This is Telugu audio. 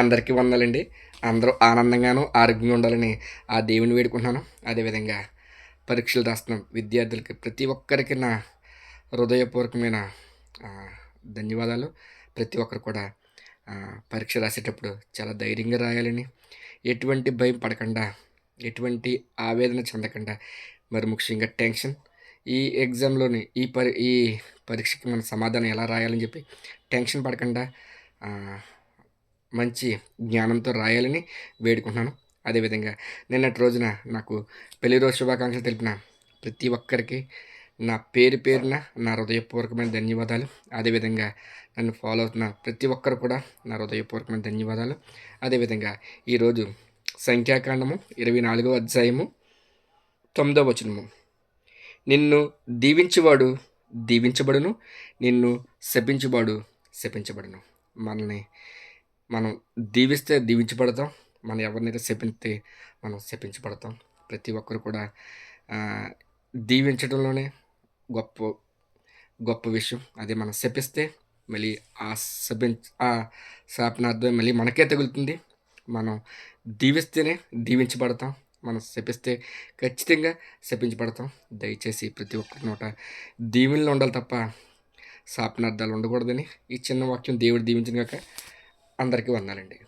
అందరికీ వందాలండి. అందరూ ఆనందంగాను ఆరోగ్యంగా ఉండాలని ఆ దేవుని వేడుకుంటున్నాను. అదేవిధంగా పరీక్షలు రాస్తున్నాం విద్యార్థులకి ప్రతి ఒక్కరికి నా హృదయపూర్వకమైన ధన్యవాదాలు. ప్రతి ఒక్కరు కూడా పరీక్ష రాసేటప్పుడు చాలా ధైర్యంగా రాయాలని. ఎటువంటి భయం పడకుండా ఎటువంటి ఆవేదన చెందకుండా మరి ముఖ్యంగా టెన్షన్. ఈ ఎగ్జామ్లోని ఈ పరి ఈ పరీక్షకి మన సమాధానం ఎలా రాయాలని చెప్పి టెన్షన్ పడకుండా మంచి జ్ఞానంతో రాయాలని వేడుకుంటున్నాను. అదేవిధంగా నిన్నటి రోజున నాకు పెళ్ళి రోజు శుభాకాంక్షలు తెలిపిన ప్రతి ఒక్కరికి నా పేరు పేరున నా హృదయపూర్వకమైన ధన్యవాదాలు. అదేవిధంగా నన్ను ఫాలో అవుతున్న ప్రతి ఒక్కరు కూడా నా హృదయపూర్వకమైన ధన్యవాదాలు. అదేవిధంగా ఈరోజు సంఖ్యాకాండము ఇరవై నాలుగవ అధ్యాయము తొమ్మిదవ వచనము. నిన్ను దీవించువాడు దీవించబడును నిన్ను శపించువాడు శపించబడును. మనల్ని మనం దీవిస్తే దీవించబడతాం. మనం ఎవరినైతే శపిస్తే మనం శపించబడతాం. ప్రతి ఒక్కరు కూడా దీవించడంలోనే గొప్ప గొప్ప విషయం. అదే మనం శపిస్తే మళ్ళీ ఆ శపించ ఆ శాపనార్థం మళ్ళీ మనకే తగులుతుంది. మనం దీవిస్తేనే దీవించబడతాం. మనం శపిస్తే ఖచ్చితంగా శపించబడతాం. దయచేసి ప్రతి ఒక్కరి నోట దీవెనలు ఉండాలి తప్ప శాపనార్థాలు ఉండకూడదని ఈ చిన్న వాక్యం దేవుడు దీవించిన కాక అందరికీ వందనండి